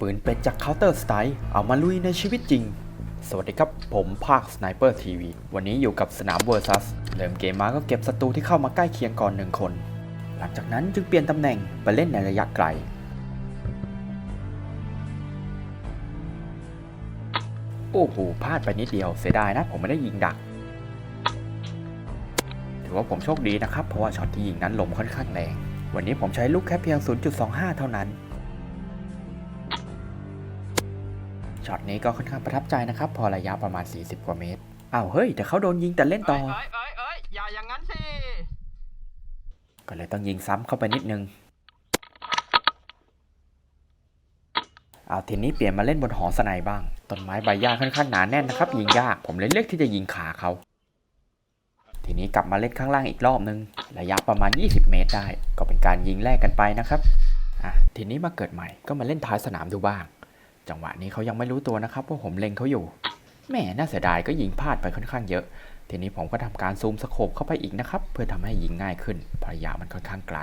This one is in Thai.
ปืนเป็นจาก Counter Strike เอามาลุยในชีวิตจริง สวัสดีครับ ผมภาค Sniper TV วันนี้อยู่กับสนาม Versus เริ่มเกมมาก็เก็บศัตรูที่เข้ามาใกล้เคียงก่อนหนึ่งคน หลังจากนั้นจึงเปลี่ยนตำแหน่งไปเล่นในระยะไกล โอ้โหพลาดไปนิดเดียวเสียดายนะ ผมไม่ได้ยิงดัก ถือว่าผมโชคดีนะครับ เพราะว่าช็อตที่ยิงนั้นลมค่อนข้างแรง วันนี้ผมใช้ลูกแค่เพียง 0.25 เท่านั้น ช็อตนี้ก็ค่อนข้างประทับใจนะครับ พอระยะประมาณ 40 กว่าเมตรอ้าวเฮ้ย แต่เขาโดนยิงแต่เล่นต่อ เอ้ยเอ้ยเอ้ยอย่าอย่างนั้นสิ ก็เลยต้องยิงซ้ำเข้าไปนิดนึงเอาทีนี้เปลี่ยนมาเล่นบนหอสไนบ้าง ต้นไม้ใบหญ้าค่อนข้างหนาแน่นนะครับ ยิงยาก ผมเลยเลือกที่จะยิงขาเขา ทีนี้กลับมาเล่นข้างล่างอีกรอบนึง ระยะประมาณ 20 เมตรได้ ก็เป็นการยิงแลกกันไปนะครับ อะ ทีนี้มาเกิดใหม่ ก็มาเล่นท้ายสนามดูบ้าง จังหวะนี้เขายังไม่รู้ตัวนะครับว่าผมเล็งเขาอยู่แหมน่าเสียดายก็ยิงพลาดไปค่อนข้างเยอะ ทีนี้ผมก็ทำการซูมสโคปเข้าไปอีกนะครับ เพื่อทำให้ยิงง่ายขึ้นเพราะรยามันค่อนข้างไกล